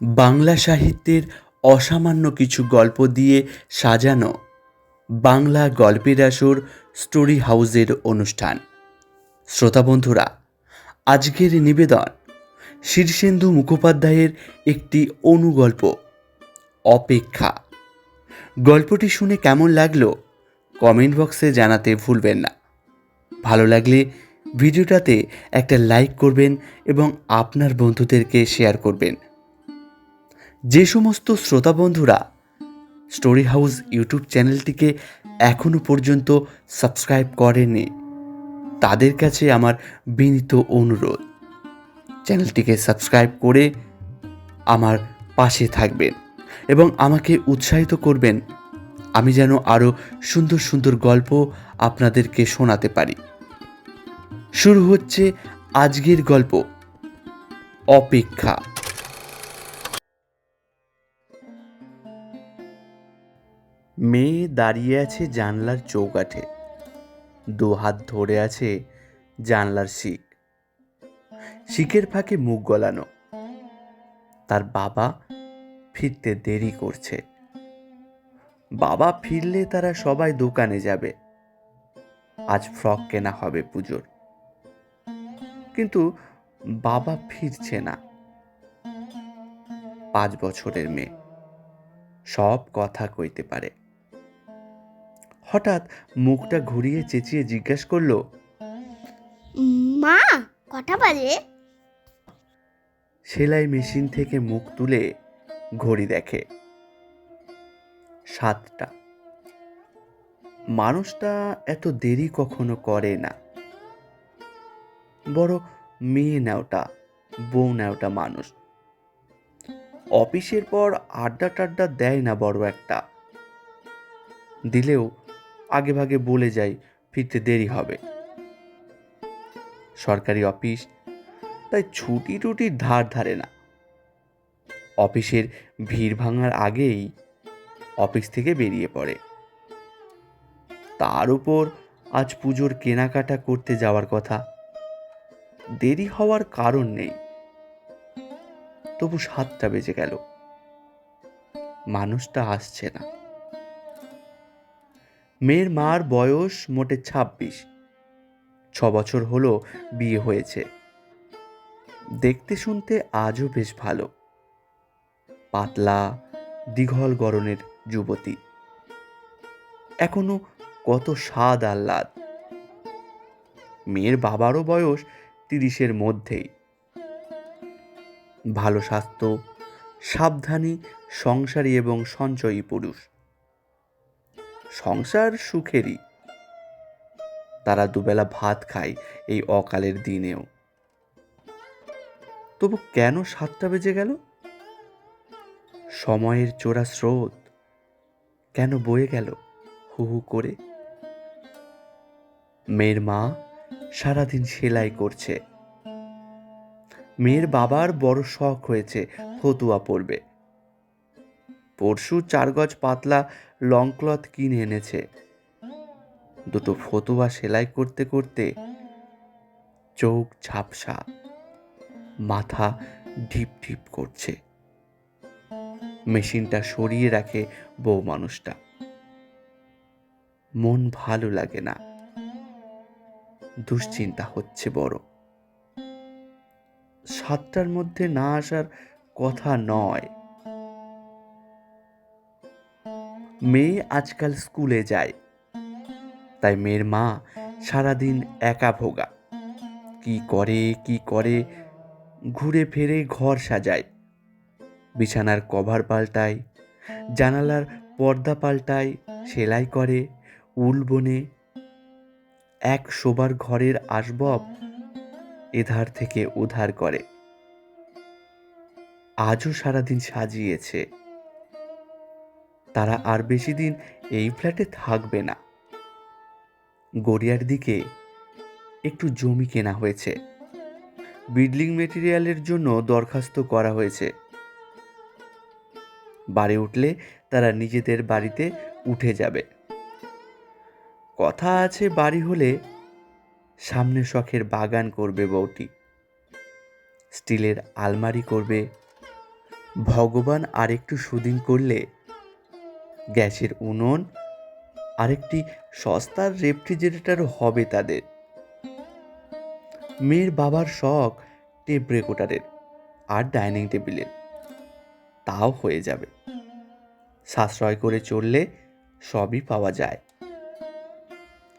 বাংলা সাহিত্যের অসামান্য কিছু গল্প দিয়ে সাজানো বাংলা গল্পের আসর স্টোরি হাউসের অনুষ্ঠান। শ্রোতা বন্ধুরা, আজকের নিবেদন শীর্ষেন্দু মুখোপাধ্যায়ের একটি অনুগল্প, অপেক্ষা। গল্পটি শুনে কেমন লাগল কমেন্ট বক্সে জানাতে ভুলবেন না। ভালো লাগলে ভিডিওটাতে একটা লাইক করবেন এবং আপনার বন্ধুদেরকে শেয়ার করবেন। যে সমস্ত শ্রোতা বন্ধুরা স্টোরি হাউস ইউটিউব চ্যানেলটিকে এখনও পর্যন্ত সাবস্ক্রাইব করেনি তাদের কাছে আমার বিনীত অনুরোধ। চ্যানেলটিকে সাবস্ক্রাইব করে আমার পাশে থাকবেন এবং আমাকে উৎসাহিত করবেন। আমি যেন আরও সুন্দর সুন্দর গল্প আপনাদেরকে শোনাতে পারি। শুরু হচ্ছে আজকের গল্প, অপেক্ষা। মেয়ে দাঁড়িয়ে আছে জানলার চৌকাঠে। দু হাত ধরে আছে জানলার শিক। শিকের ফাঁকে মুখ গলানো। তার বাবা ফিরতে দেরি করছে। বাবা ফিরলে তারা সবাই দোকানে যাবে। আজ ফ্রক কেনা হবে পুজোর। কিন্তু বাবা ফিরছে না। পাঁচ বছরের মেয়ে। সব কথা কইতে পারে। হঠাৎ মুখটা ঘুরিয়ে চেঁচিয়ে জিজ্ঞেস করল মা কটা বাজে? সেলাই মেশিন থেকে মুখ তুলে ঘড়ি দেখে। সাতটা। মানুষটা এত দেরি কখনো করে না। বড় মেয়ে নেওটা বউ নেওটা মানুষ। অফিসের পর আড্ডা টাড্ডা দেয় না বড় একটা। দিলেও আগে ভাগে বলে যায় ফিরতে দেরি হবে। সরকারি অফিস, তাই ছুটি টুটির ধার ধারে না। অফিসের ভিড় ভাঙার আগেই অফিস থেকে বেরিয়ে পড়ে। তার উপর আজ পুজোর কেনাকাটা করতে যাওয়ার কথা। দেরি হওয়ার কারণ নেই। তবু সাতটা বেজে গেল। মানুষটা আসছে না। মেয়ের মার বয়স মোটে ছাব্বিশ। ছ বছর হলো বিয়ে হয়েছে। দেখতে শুনতে আজও বেশ ভালো। পাতলা, দীঘল গরনের যুবতী। এখনও কত স্বাদ আহ্লাদ মেয়ের বাবারও বয়স তিরিশের মধ্যেই। ভালো স্বাস্থ্য, সাবধানী, সংসারী এবং সঞ্চয়ী পুরুষ। সংসার সুখেরই। তারা দুবেলা ভাত খায় এই অকালের দিনেও। তবু কেন সাতটা বেজে গেল? সময়ের চোরা স্রোত কেন বয়ে গেল হু হু করে? মেয়ের মা সারাদিন সেলাই করছে। মেয়ের বাবার বড় শখ হয়েছে ফতুয়া পরবে। পরশু চার গজ পাতলা লং ক্লথ কিনে এনেছে। দুটো ফতুয়া সেলাই করতে করতে চোখ ঝাপসা, মাথা ঢিপ ঢিপ করছে। মেশিনটা সরিয়ে রাখে বউ মানুষটা। মন ভালো লাগে না। দুশ্চিন্তা হচ্ছে বড়। সাতটার মধ্যে না আসার কথা নয়। মেয়ে আজকাল স্কুলে যায়। তাই মেয়ের মা সারাদিন একা ভোগা। কি করে কি করে, ঘুরে ফেরে ঘর সাজায়। বিছানার কভার পাল্টায়, জানালার পর্দা পাল্টায়, সেলাই করে, উল বনে। এক শোবার ঘরের আসবাব এধার থেকে উধার করে। আজও সারাদিন সাজিয়েছে। তারা আর বেশি দিন এই ফ্ল্যাটে থাকবে না। গড়িয়ার দিকে একটু জমি কেনা হয়েছে। বিল্ডিং মেটেরিয়ালের জন্য দরখাস্ত করা হয়েছে। বাড়ি উঠলে তারা নিজেদের বাড়িতে উঠে যাবে। কথা আছে বাড়ি হলে সামনে শখের বাগান করবে বউটি। স্টিলের আলমারি করবে। ভগবান আরেকটু সুদিন করলে গ্যাসের উনুন, আরেকটি সস্তার রেফ্রিজারেটরও হবে তাদের। মেয়ের বাবার শখ টেপ রেকর্ডারের আর ডাইনিং টেবিলের। তাও হয়ে যাবে। সাশ্রয় করে চললে সবই পাওয়া যায়।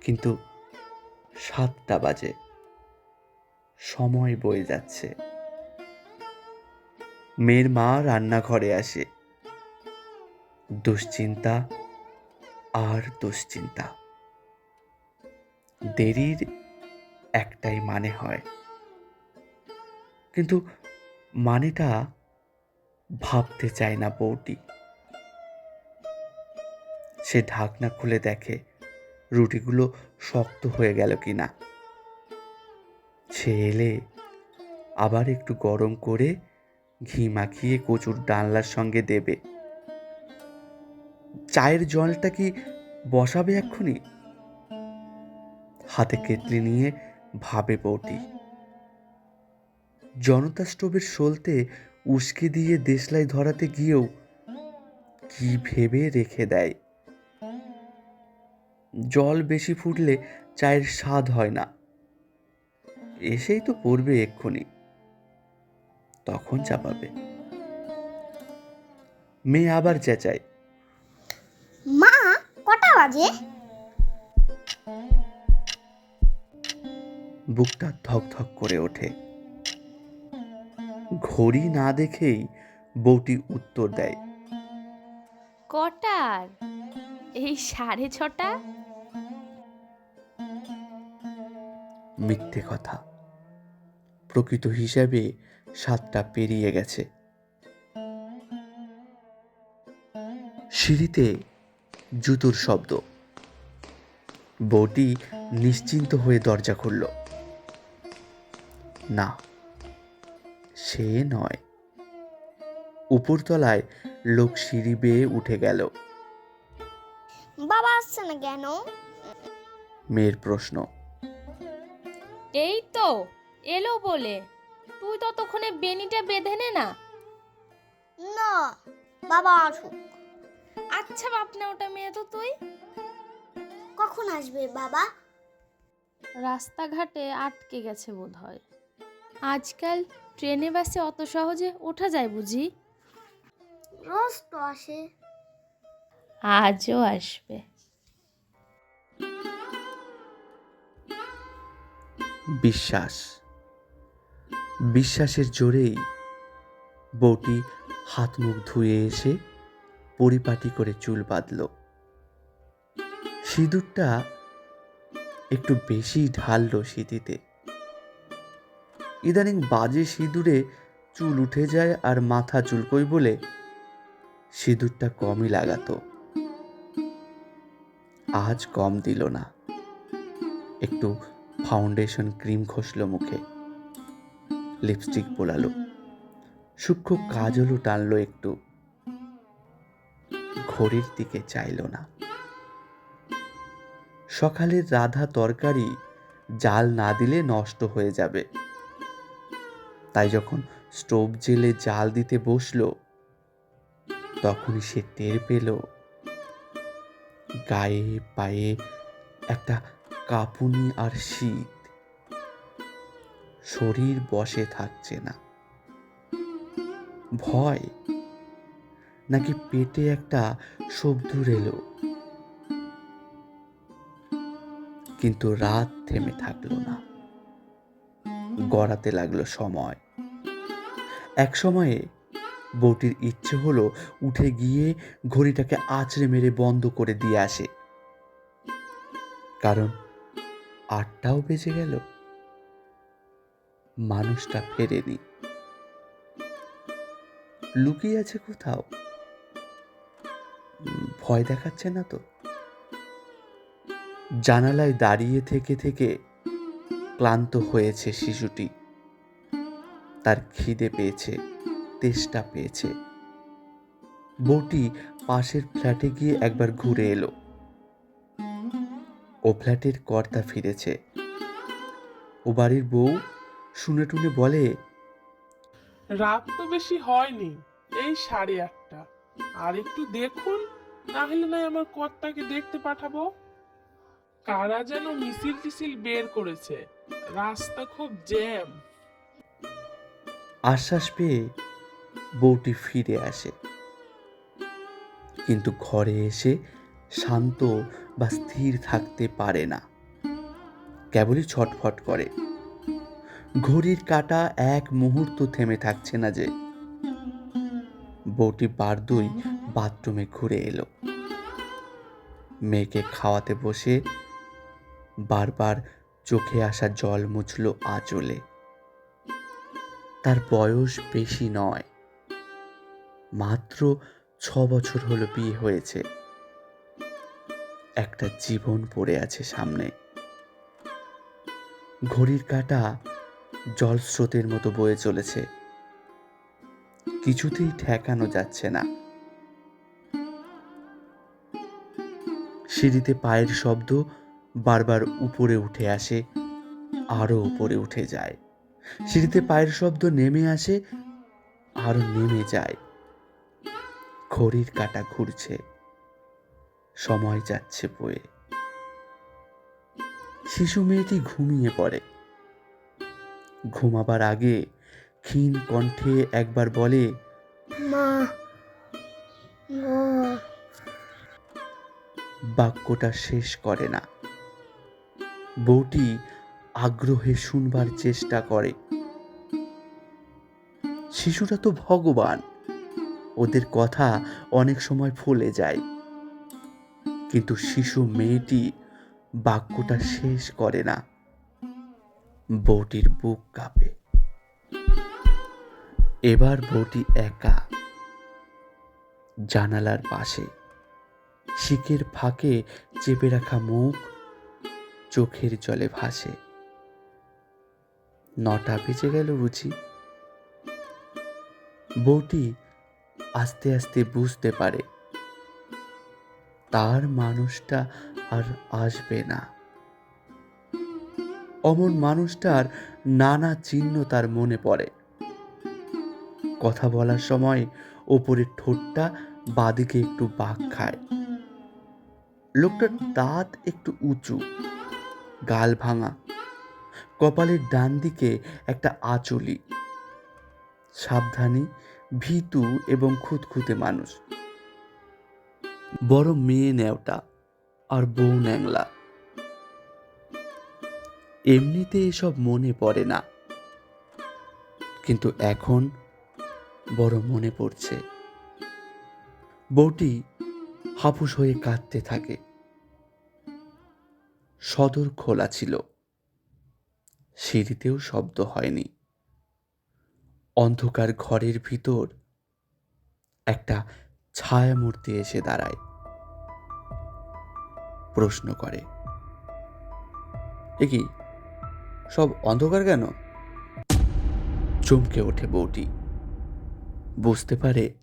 কিন্তু সাতটা বাজে। সময় বয়ে যাচ্ছে। মেয়ের মা রান্নাঘরে আসে। দুশ্চিন্তা আর দুশ্চিন্তা। দেরির একটাই মানে হয়। কিন্তু মানেটা ভাবতে চায় না বউটি। সে ঢাকনা খুলে দেখে রুটিগুলো শক্ত হয়ে গেল কিনা। সে এলে আবার একটু গরম করে ঘি মাখিয়ে কচুর ডালনার সঙ্গে দেবে। চায়ের জলটা কি বসাবে এক্ষুনি? হাতে কেটলি নিয়ে ভাবে বউটি। জনতা স্টোভের সলতে উস্কে দিয়ে দেশলাই ধরাতে গিয়েও কি ভেবে রেখে দেয়? জল বেশি ফুটলে চায়ের স্বাদ হয় না। এসেই তো পড়বে এক্ষুনি। তখন চাপাবে মেয়ে আবার চেঁচায়। বাজে বুকটা ধক ধক করে ওঠে। ঘড়ি না দেখেই বউটি উত্তর দেয়। কটার? এই সাড়ে ছটা? মিথ্যে কথা। প্রকৃত হিসাবে সাতটা পেরিয়ে গেছে। সিঁড়িতে জুতোর শব্দ। বউটি নিশ্চিন্ত হয়ে দরজা খুলল। না সে নয়। উপরতলায় লোক সিঁড়ি বেয়ে উঠে গেল। বাবা আসছে না কেন? মেয়ের প্রশ্ন। এই তো এলো বলে। তুই ততক্ষণে বেনিটা বেঁধে নে না? না বাবা আসুক। আচ্ছা বাপনা ওটা মেয়ে তো তুই। কখন আসবে বাবা? রাস্তাঘাটে আটকে গেছে বোধ হয় আজকাল ট্রেনে বাসে অত সহজে ওঠা যায় বুঝি? রোজ তো আসে। আজও আসবে। বিশ্বাস। বিশ্বাসের জোরেই বউটি হাত মুখ ধুয়ে এসে পরিপাটি করে চুল বাঁধল। সিঁদুরটা একটু বেশি ঢাললো সিঁথিতে। ইদানিং বাজে সিঁদুরে চুল উঠে যায় আর মাথা চুলকই বলে সিঁদুরটা কমই লাগাতো। আজ কম দিল না। একটু ফাউন্ডেশন ক্রিম ঘষলো মুখে। লিপস্টিক বোলালো সূক্ষ্ম কাজলও টানলো একটু। ঘড়ির দিকে চাইলো না। সকালের রাধা তরকারি জাল না দিলে নষ্ট হয়ে যাবে। তাই যখন স্টোভ জেলে জাল দিতে বসল, তখনই সে টের পেল, গায়ে পায়ে একটা কাঁপুনি আর শীত। শরীর বসে থাকছে না। ভয় নাকি পেটে একটা সবদুর এলো কিন্তু রাত থেমে থাকল না। গড়াতে লাগল সময়। এক সময়ে বউটির ইচ্ছে হলো উঠে গিয়ে ঘড়িটাকে আছড়ে মেরে বন্ধ করে দিয়ে আসে। কারণ আটটাও বেজে গেল। মানুষটা ফেরেনি। লুকিয়ে আছে কোথাও? ভয় দেখাচ্ছে না তো? জানালায় দাঁড়িয়ে থেকে থেকে ক্লান্ত হয়েছে শিশুটি। তার খিদে পেয়েছে, তেষ্টা পেয়েছে। বউটি পাশের ফ্ল্যাটে গিয়ে একবার ঘুরে এলো। ও ফ্ল্যাটের কর্তা ফিরেছে। ও বাড়ির বউ শুনে টুনে বলে, রাত তো বেশি হয়নি, এই সাড়ে আটটা। আর একটু দেখুন। না হলে নয় আমার কর্তাকে দেখতে পাঠাবো। কারা যেন মিছিল টিছিল বের করেছে। রাস্তা খুব জ্যাম। আশ্বাস পেয়ে বউটি ফিরে আসে। কিন্তু ঘরে এসে শান্ত বা স্থির থাকতে পারে না। কেবলই ছটফট করে। ঘড়ির কাঁটা এক মুহূর্ত থেমে থাকছে না যে। বউটি বারদুই বাথরুমে ঘুরে এলো। মেয়েকে খাওয়াতে বসে বারবার চোখে আসা জল মুছল আঁচলে। তার বয়স বেশি নয়। মাত্র ছ বছর হলো বিয়ে হয়েছে। একটা জীবন পড়ে আছে সামনে। ঘড়ির কাঁটা জলস্রোতের মতো বয়ে চলেছে। কিছুতেই ঠেকানো যাচ্ছে না। সিঁড়িতে পায়ের শব্দ বারবার উপরে উঠে আসে আরও উপরে উঠে যায়। সিঁড়িতে পায়ের শব্দ নেমে আসে, আরও নেমে যায়। ঘড়ির কাঁটা ঘুরছে, সময় যাচ্ছে বয়ে। শিশু মেয়েটি ঘুমিয়ে পড়ে। ঘুমাবার আগে ক্ষীণ কণ্ঠে একবার বলে মা। বাক্যটা শেষ করে না। বউটি আগ্রহে শুনবার চেষ্টা করে। শিশুরা তো ভগবান, ওদের কথা অনেক সময় ফলে যায়। কিন্তু শিশু মেয়েটি বাক্যটা শেষ করে না। বউটির বুক কাঁপে। এবার বউটি একা জানালার পাশে শিকের ফাঁকে চেপে রাখা মুখ চোখের জলে ভাসে। নটা বেজে গেল বুঝি। বউটি আস্তে আস্তে বুঝতে পারে। তার মানুষটা আর আসবে না। অমন মানুষটার নানা চিহ্ন তার মনে পড়ে। কথা বলার সময় ওপরের ঠোঁটটা বাদিকে একটু বাঘ খায়। লোকটার দাঁত একটু উঁচু, গাল ভাঙা, কপালের ডান দিকে একটা আঁচলি। সাবধানী, ভীতু এবং খুঁতখুঁতে মানুষ। বড় মেয়ে ন্যাওটা আর বউ ন্যাংলা। এমনিতে এসব মনে পড়ে না। কিন্তু এখন বড় মনে পড়ছে। বউটি হাপুস হয়ে কাঁদতে থাকে। সদর খোলা ছিল। সিঁড়িতেও শব্দ হয়নি। অন্ধকার ঘরের ভিতর একটা ছায়ামূর্তি এসে দাঁড়ায়। প্রশ্ন করে, এ কি, সব অন্ধকার কেন? চমকে ওঠে বউটি। বুঝতে পারে,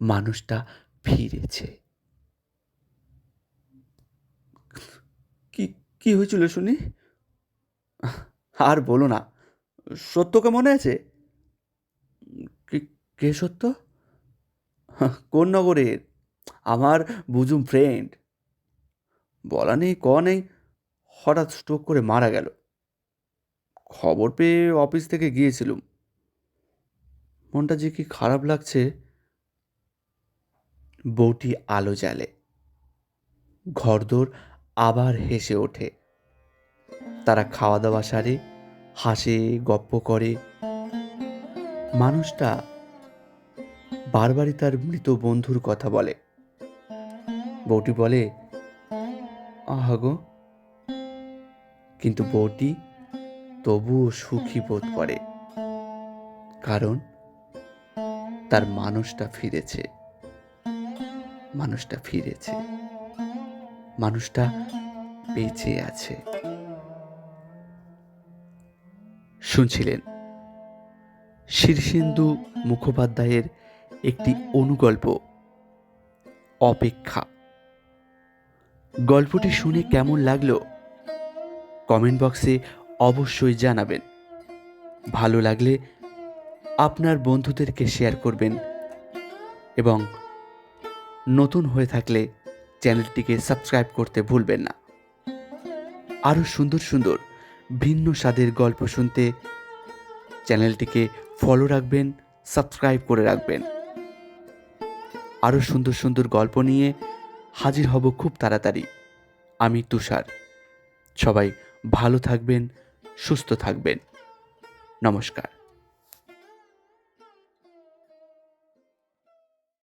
মানুষটা ফিরেছে। কি কি হয়েছিল শুনি? আর বলো না সত্যকে মনে আছে? কি- কে সত্য? কোন নগরের? আমার বুজুম ফ্রেন্ড বলা নেই, ক নেই, হঠাৎ স্ট্রোক করে মারা গেল। খবর পেয়ে অফিস থেকে গিয়েছিলুম। মনটা যে কি খারাপ লাগছে বউটি আলো জ্বালে। ঘরদোর আবার হেসে ওঠে। তারা খাওয়া দাওয়া সারে, হাসে, গপ্প করে। মানুষটা বারবারই তার মৃত বন্ধুর কথা বলে। বউটি বলে, আহা গো। কিন্তু বউটি তবুও সুখী বোধ করে। কারণ তার মানুষটা ফিরেছে। মানুষটা ফিরেছে। মানুষটা বেঁচে আছে। শুনছিলেন শীর্ষেন্দু মুখোপাধ্যায়ের একটি অনুগল্প, অপেক্ষা। গল্পটি শুনে কেমন লাগল? কমেন্ট বক্সে অবশ্যই জানাবেন। ভালো লাগলে আপনার বন্ধুদেরকে শেয়ার করবেন এবং নতুন হয়ে থাকলে চ্যানেলটিকে সাবস্ক্রাইব করতে ভুলবেন না। আরও সুন্দর সুন্দর ভিন্ন স্বাদের গল্প শুনতে চ্যানেলটিকে ফলো রাখবেন সাবস্ক্রাইব করে রাখবেন। আরও সুন্দর সুন্দর গল্প নিয়ে হাজির হব খুব তাড়াতাড়ি। আমি তুষার। সবাই ভালো থাকবেন, সুস্থ থাকবেন। নমস্কার।